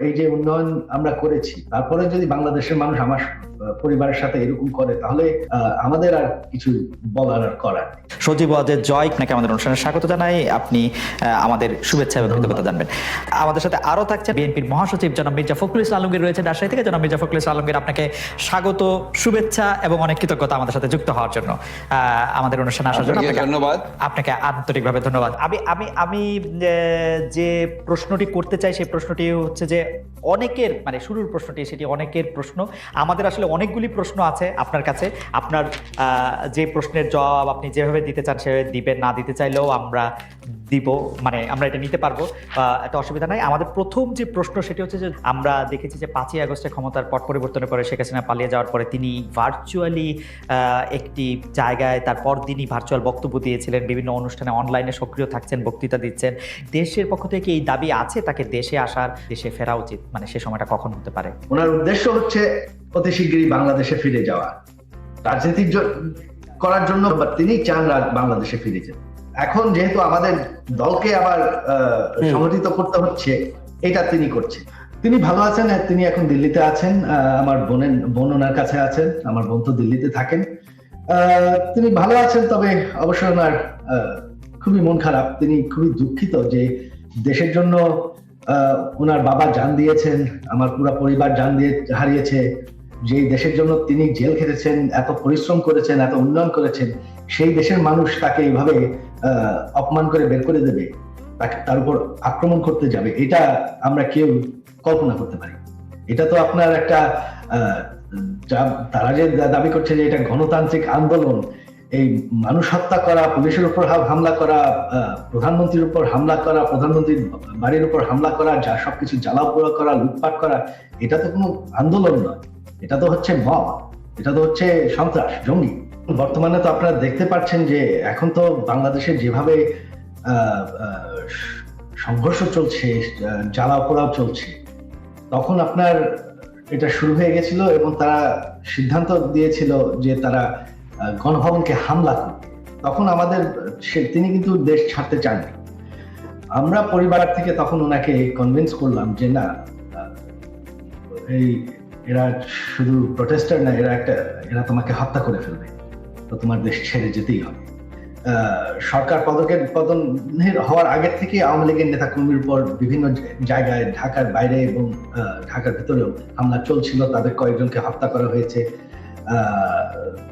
এই যে উন্নয়ন আমরা করেছি, তারপরে যদি বাংলাদেশের মানুষ আমার পরিবারের সাথে এরকম করে, তাহলে আমাদের আর কিছু বলার আর করার সজীব ওয়াজেদ জয় আপনাকে আমাদের অনুষ্ঠানে স্বাগত জানাই। আপনি আমাদের শুভেচ্ছা এবং কৃতজ্ঞতা জানবেন। আমাদের সাথে আরও থাকছে বিএনপির মহাসচিব জনাব মির্জা ফখরুল ইসলাম আলমগীর রয়েছে রাজশাহী থেকে। জনাব মির্জা ফখরুল ইসলাম আলমগীর আপনাকে স্বাগত শুভেচ্ছা এবং অনেক কৃতজ্ঞতা আমাদের সাথে যুক্ত হওয়ার জন্য। আমাদের অনুষ্ঠানে আসার জন্য ধন্যবাদ। আপনাকে আন্তরিকভাবে ধন্যবাদ। আমি আমি আমি যে প্রশ্নটি করতে চাই সেই প্রশ্নটি হচ্ছে যে অনেকের মানে শুরুর প্রশ্নটি সেটি অনেকের প্রশ্ন। আমাদের আসলে অনেকগুলি প্রশ্ন আছে আপনার কাছে। আপনার আহ, যে প্রশ্নের জবাব আপনি যেভাবে দিতে চান সেভাবে দিবেন না দিতে চাইলেও আমরা দিব মানে আমরা এটা নিতে পারব একটা অসুবিধা নাই। আমাদের প্রথম যে প্রশ্ন সেটি হচ্ছে যে আমরা দেখেছি যে পাঁচই আগস্টে ক্ষমতার পট পরিবর্তনের পরে শেখ হাসিনা পালিয়ে যাওয়ার পরে তিনি ভার্চুয়ালি একটি জায়গায় তার পরদিনই ভার্চুয়াল বক্তব্য দিয়েছিলেন, বিভিন্ন অনুষ্ঠানে অনলাইনে সক্রিয় থাকছেন, বক্তৃতা দিচ্ছেন। দেশের পক্ষ থেকে এই দাবি আছে? তাকে দেশে আসার, দেশে ফেরা উচিত? মানে সে সময়টা কখন হতে পারে? ওনার উদ্দেশ্য হচ্ছে অতি শীঘ্রই বাংলাদেশে ফিরে যাওয়া। রাজনীতির করার জন্য বা তিনি চান বাংলাদেশে ফিরে যেতে। এখন যেহেতু আমাদের দলকে আবার সংগঠিত করতে হচ্ছে এটা তিনি করছেন। তিনি ভালো আছেন তিনি এখন দিল্লিতে আছেন আমার বোনের বোন ওনার কাছে আছেন আমার বোন তো দিল্লিতে থাকেন। তিনি ভালো আছেন তবে অবশ্যই ওনার আহ, খুবই মন খারাপ। তিনি খুবই দুঃখিত যে দেশের জন্য আহ, ওনার বাবা জান দিয়েছেন আমার পুরো পরিবার জান দিয়ে হারিয়েছে যে দেশের জন্য তিনি জেল খেটেছেন, এত পরিশ্রম করেছেন, এত উন্নয়ন করেছেন, সেই দেশের মানুষ তাকে এইভাবে অপমান করে বের করে দেবে, তাকে তার উপর আক্রমণ করতে যাবে, এটা আমরা কেউ কল্পনা করতে পারি। এটা তো আপনার একটা তারা যে দাবি করছে যে এটা গণতান্ত্রিক আন্দোলন, এই মানুষ হত্যা করা, পুলিশের উপর হামলা করা প্রধানমন্ত্রীর উপর হামলা করা, প্রধানমন্ত্রীর বাড়ির উপর হামলা করা, যা সবকিছু জ্বালাও পোড়া করা, লুটপাট করা, এটা তো কোনো আন্দোলন নয়। এটা তো হচ্ছে মব এটা তো হচ্ছে সন্ত্রাস জঙ্গি। বর্তমানে তো আপনারা দেখতে পাচ্ছেন যে এখন তো বাংলাদেশে যেভাবে সংঘর্ষ চলছে আহ, জ্বালাও পোড়াও চলছে তখন আপনার এটা শুরু হয়ে গেছিল এবং তারা সিদ্ধান্ত দিয়েছিল যে তারা গণভবনকে হামলা করবে। তখন আমাদের তিনি কিন্তু দেশ ছাড়তে চাননি। আমরা পরিবার থেকে তখন ওনাকে কনভিন্স করলাম যে না এই এরা শুধু প্রটেস্টার না এরা একটা এরা তোমাকে হত্যা করে ফেলবে। তো তোমার দেশ ছেড়ে যেতেই হবে। সরকার পদকের পতনের হওয়ার আগের থেকে আওয়ামী লীগের নেতা কর্মীর উপর বিভিন্ন জায়গায় ঢাকার বাইরে এবং ঢাকার ভিতরেও হামলা চলছিল তাদের কয়েকজনকে হত্যা করা হয়েছে।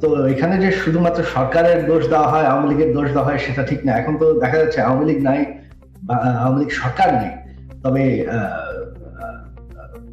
তো এখানে যে শুধুমাত্র সরকারের দোষ দেওয়া হয় আওয়ামী লীগের দোষ দেওয়া হয় সেটা ঠিক না। এখন তো দেখা যাচ্ছে আওয়ামী লীগ নাই আওয়ামী লীগ সরকার নেই। তবে আহ,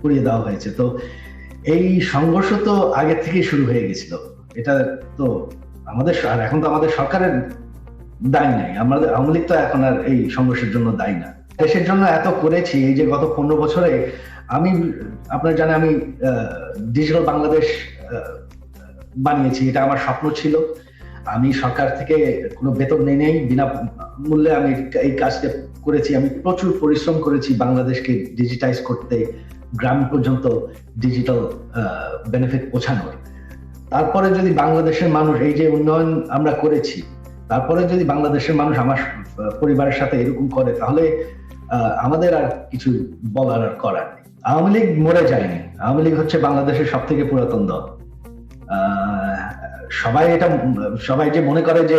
পুড়িয়ে দেওয়া হয়েছে। তো এই সংঘর্ষ তো আগে থেকেই শুরু হয়ে গেছিল। এটা তো আমাদের এখন তো আমাদের সরকারের দায় নাই। আমাদের আওয়ামী লীগ তো এখন আর এই সংঘর্ষের জন্য দায়ী না। দেশের জন্য এত করেছি, এই যে গত পনেরো বছরে আমি, আপনার জানে আমি ডিজিটাল বাংলাদেশ বানিয়েছি। এটা আমার স্বপ্ন ছিল। আমি সরকার থেকে কোনো বেতন নেই নেই, বিনা মূল্যে আমি এই কাজটা করেছি। আমি প্রচুর পরিশ্রম করেছি বাংলাদেশকে ডিজিটাইজ করতে, গ্রাম পর্যন্ত ডিজিটাল বেনিফিট পৌঁছানোর। তারপরে যদি বাংলাদেশের মানুষ, এই যে উন্নয়ন আমরা করেছি, তারপরে যদি বাংলাদেশের মানুষ আমার পরিবারের সাথে এরকম করে, তাহলে আমাদের আর কিছু বলার আর করার নেই। আওয়ামী লীগ মরে যায়নি। আওয়ামী লীগ হচ্ছে বাংলাদেশের সব থেকে পুরাতন দল। সবাই এটা, সবাই যে মনে করে যে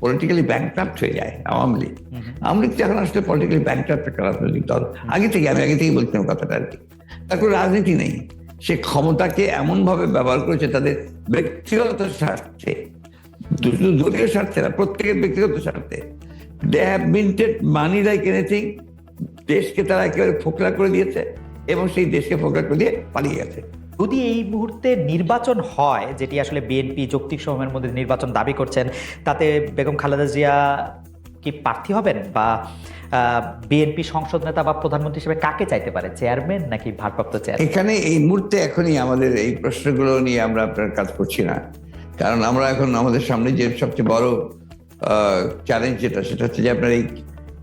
পলিটিক্যালি ব্যাংক্রাফ্ট হয়ে যায় আওয়ামী লীগ। আওয়ামী লীগ তো এখন আসলে পলিটিক্যালি ব্যাংক্রাফ্ট একটা রাজনৈতিক দল। আগে থেকে আমি আগে থেকেই বলছিলাম কথাটা আর কি। তার কোনো রাজনীতি নেই। সে ক্ষমতাকে এমন ভাবে ব্যবহার করেছে তাদের ব্যক্তিগত স্বার্থে শুধু দলীয় স্বার্থে না প্রত্যেকের ব্যক্তিগত স্বার্থে। They have minted money like anything দেশকে তারা একেবারে ফোকলা করে দিয়েছে এবং সেই দেশকে ফোকলা করে দিয়ে পালিয়ে গেছে। যদি এই মুহূর্তে নির্বাচন হয়, যেটি আসলে বিএনপি যৌক্তিক সময়ের মধ্যে নির্বাচন দাবি করছেন, তাতে বেগম খালেদা জিয়া কি প্রার্থী হবেন? বা বিএনপি সংসদ নেতা বা প্রধানমন্ত্রী হিসেবে কাকে চাইতে পারে? চেয়ারম্যান নাকি ভারপ্রাপ্ত চেয়ারম্যান? এখানে এই মুহূর্তে এখনই আমাদের এই প্রশ্নগুলো নিয়ে আমরা আপনার কাজ করছি না। কারণ আমরা এখন আমাদের সামনে যে সবচেয়ে বড় চ্যালেঞ্জ যেটা, সেটা হচ্ছে যে আপনার এই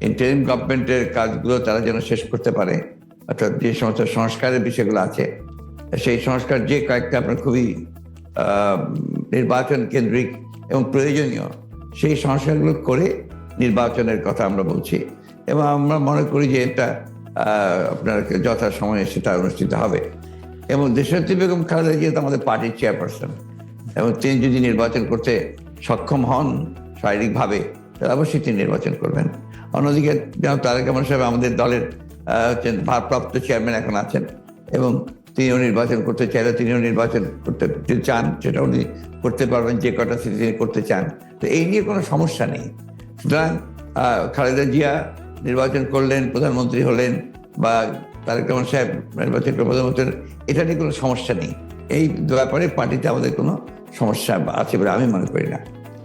ইন্টারিম গভর্নমেন্টের কাজগুলো তারা যেন শেষ করতে পারে। অর্থাৎ যে সমস্ত সংস্কারের বিষয়গুলো আছে। সেই সংস্কার যে কয়েকটা আপনার খুবই নির্বাচন কেন্দ্রিক এবং প্রয়োজনীয়, সেই সংস্কারগুলো করে নির্বাচনের কথা আমরা বলছি। এবং আমরা মনে করি যে এটা আপনার যথা সময়ে সেটা অনুষ্ঠিত হবে। এবং দেশনেত্রী বেগম খালেদা জিয়া আমাদের পার্টির চেয়ারপারসন। এবং তিনি যদি নির্বাচন করতে সক্ষম হন শারীরিকভাবে, তাহলে অবশ্যই তিনি নির্বাচন করবেন। অন্যদিকে তারেক রহমান আমাদের দলের ভারপ্রাপ্ত চেয়ারম্যান এখন আছেন। এবং তিনিও নির্বাচন করতে চাইলে তিনিও নির্বাচন করতে চান, সেটা উনি করতে পারবেন, যে কটা সিটি তিনি করতে চান। তো এই নিয়ে কোনো সমস্যা নেই। সুতরাং খালেদা জিয়া নির্বাচন করলেন, প্রধানমন্ত্রী হলেন, বা তারেক রহমান সাহেব নির্বাচন প্রধানমন্ত্রী এটা নিয়ে কোনো সমস্যা নেই। এই ব্যাপারে পার্টিতে আমাদের কোনো সমস্যা আছে বলে আমি মনে করি না।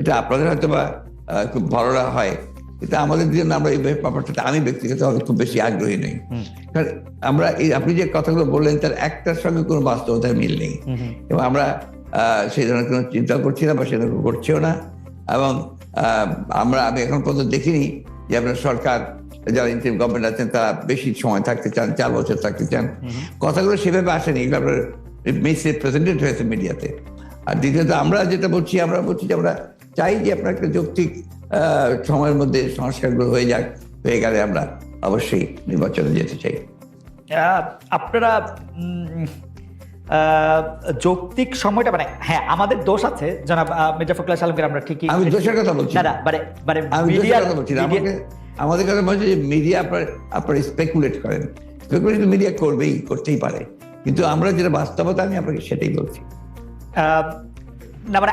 এটা আপনাদের হয়তো বা খুব ভালোরা হয়। কিন্তু আমাদের জন্য আমরা এই ব্যাপারটাতে আমি ব্যক্তিগতভাবে খুব বেশি আগ্রহী নই। কারণ আমরা এই আপনি যে কথাগুলো বললেন তার একটার সঙ্গে কোনো বাস্তবতার মিল নেই। এবং আমরা সেই ধরনের কোনো চিন্তা করছি না বা সেরকম করছিও না। এবং আমরা আমি এখন পর্যন্ত দেখিনি যে আপনার সরকার যারা ইন্টারিম গভর্নমেন্ট আছেন তারা বেশি সময় থাকতে চান চার বছর থাকতে চান। কথাগুলো সেভাবে আসেনি। এগুলো আপনার মিস রিপ্রেজেন্টেড হয়েছে মিডিয়াতে আর দ্বিতীয়ত আমরা যেটা বলছি আমরা বলছি যে আমরা চাই যে আপনার একটা যৌক্তিক সময়ের মধ্যে সংস্কারগুলো হয়ে যাক হয়ে গেলে আমরা অবশ্যই নির্বাচনে যেতে চাই। আপনারা যৌক্তিক সময়টা মানে হ্যাঁ আমাদের দোষ আছে জনাব মির্জা ফখরুল আলমগীর আমরা ঠিকই আমি দোষের কথা বলছি। না মানে মানে কথা বলছি। আমাকে আমাদের কথা বলছে যে মিডিয়া আপনার আপনার স্পেকুলেট করেন। স্পেকুলেট মিডিয়া করবেই করতেই পারে। কিন্তু আমরা যেটা বাস্তবতা আমি আপনাকে সেটাই বলছি। আহ, না মানে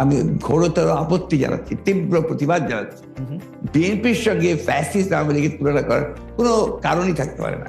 আমি ঘোরতর আপত্তি জানাচ্ছি তীব্র প্রতিবাদ জানাচ্ছি। বিএনপির সঙ্গে ফ্যাসিস্ট আওয়ামী লীগের তুলনা করার কোনো কারণই থাকতে পারে না